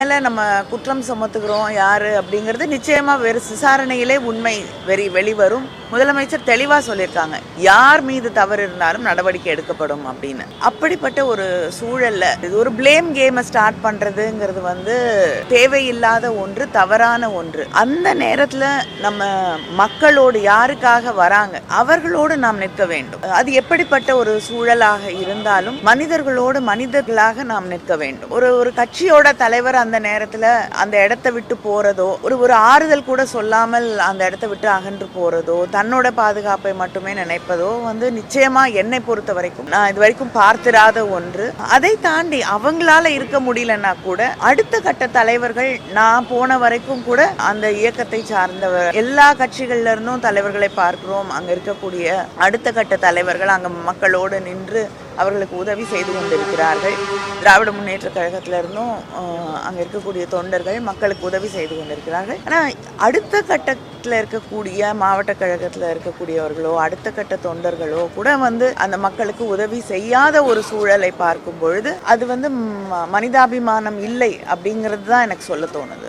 மேல நம்ம குற்றம் சுமத்துகிறோம் யாரு அப்படிங்கிறது நிச்சயமா வெறு விசாரணையிலே உண்மை வெறி வெளிவரும். முதலமைச்சர் தெளிவாக சொல்லியிருக்காங்க. யார் மீது தவறு இருந்தாலும் நடவடிக்கை எடுக்கப்படும் அப்படின்னு. அப்படிப்பட்ட ஒரு சூழலில் இது ஒரு பிளேம் கேமை ஸ்டார்ட் பண்ணுறதுங்கிறது வந்து தேவையில்லாத ஒன்று தவறான ஒன்று. அந்த நேரத்தில் நம்ம மக்களோடு யாருக்காக வராங்க அவர்களோடு நாம் நிற்க வேண்டும். அது எப்படிப்பட்ட ஒரு சூழலாக இருந்தாலும் மனிதர்களோடு மனிதர்களாக நாம் நிற்க வேண்டும். ஒரு ஒரு கட்சியோட தலைவர் அந்த நேரத்தில் அந்த இடத்த விட்டு போகிறதோ ஒரு ஒரு ஆறுதல் கூட சொல்லாமல் அந்த இடத்தை விட்டு அகன்று போகிறதோ தன்னோட பாதுகாப்பை மட்டுமே நினைப்பதோ வந்து நிச்சயமா என்னை பொறுத்த வரைக்கும் நான் இது வரைக்கும் பார்த்திராத ஒன்று. அதை தாண்டி அவங்களால இருக்க முடியலன்னா கூட அடுத்த கட்ட தலைவர்கள் நான் போன வரைக்கும் கூட அந்த இயக்கத்தை சார்ந்தவர். எல்லா கட்சிகள்ல இருந்தும் தலைவர்களை பார்க்கிறோம். அங்க இருக்கக்கூடிய அடுத்த கட்ட தலைவர்கள் அங்க மக்களோடு நின்று அவர்களுக்கு உதவி செய்து கொண்டிருக்கிறார்கள். திராவிட முன்னேற்ற கழகத்திலிருந்தும் இருந்தும் இருக்கக்கூடிய தொண்டர்கள் மக்களுக்கு உதவி செய்து கொண்டிருக்கிறார்கள். ஆனால் அடுத்த கட்டத்தில் இருக்கக்கூடிய மாவட்ட கழகத்தில் இருக்கக்கூடியவர்களோ அடுத்த கட்ட தொண்டர்களோ கூட வந்து அந்த மக்களுக்கு உதவி செய்யாத ஒரு சூழலை பார்க்கும் பொழுது அது வந்து மனிதாபிமானம் இல்லை அப்படிங்கிறது தான் எனக்கு சொல்ல தோணுது.